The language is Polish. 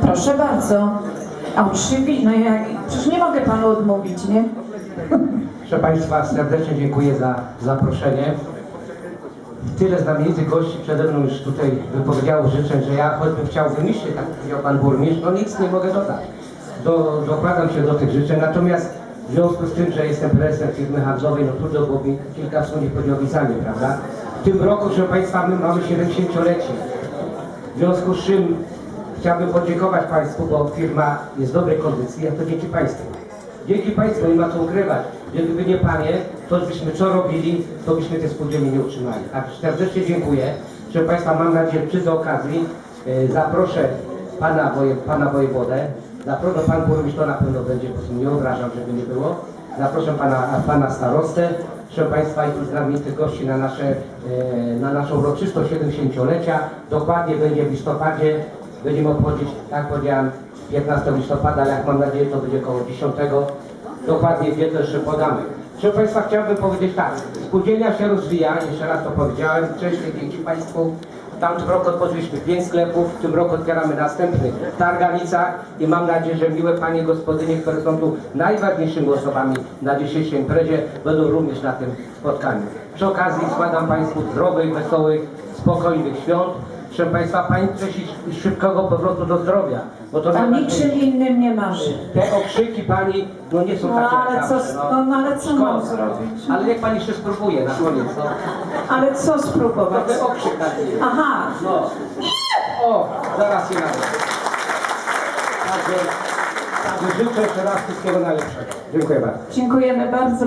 Proszę bardzo. A oczywiście, no ja przecież nie mogę panu odmówić, nie? Proszę Państwa, serdecznie dziękuję za zaproszenie. Tyle znamienitych gości przede mną już tutaj wypowiedziało życzeń, że ja choćbym chciał wymyślić, tak powiedział Pan Burmistrz, no nic nie mogę dodać. Do, dokładam się do tych życzeń, natomiast w związku z tym, że jestem prezesem firmy handlowej, no trudno było mi kilka słów nie prawda? W tym roku, proszę Państwa, my mamy 70-lecie. W związku z czym chciałbym podziękować Państwu, bo firma jest w dobrej kondycji, a to dzięki Państwu. Dzięki Państwu, nie ma co ukrywać. Gdyby nie Panie, to byśmy co robili, to byśmy te spółdzielnie nie utrzymali. Tak serdecznie dziękuję. Proszę Państwa, mam nadzieję, przy tej okazji e, zaproszę Pana, woje, pana Wojewodę. Zaproszę Pan Burmistrz, to na pewno będzie, bo nie obrażam, żeby nie było. Zaproszę Pana, pana Starostę. Proszę Państwa, i znamienitych gości na, nasze, e, na naszą uroczystość 70-lecia. Dokładnie będzie w listopadzie. Będziemy obchodzić, tak powiedziałem, 15 listopada, ale jak mam nadzieję, to będzie około 10. Dokładnie wiedzę, że podamy. Proszę Państwa, chciałbym powiedzieć tak. Spółdzielnia się rozwija, jeszcze raz to powiedziałem, wcześniej dzięki Państwu. Tamtym roku otworzyliśmy 5 sklepów, w tym roku otwieramy następny w i mam nadzieję, że miłe Panie gospodynie, które są tu najważniejszymi osobami na dzisiejszej imprezie, będą również na tym spotkaniu. Przy okazji składam Państwu zdrowych, wesołych, spokojnych świąt. Proszę Państwa, Państwu szybkiego powrotu do zdrowia, bo to O najważniejsze. niczym innym nie marzy. Te okrzyki Pani, no nie są No takie ale jak co, zawsze, no, no ale co mam Szkoda. zrobić? Ale niech Pani jeszcze spróbuje na koniec, no. Ale co spróbować? Trochę okrzyk taki. Aha, No. O, zaraz się nawet. Także, także życzę jeszcze raz wszystkiego najlepszego. Dziękuję bardzo. dziękujemy bardzo.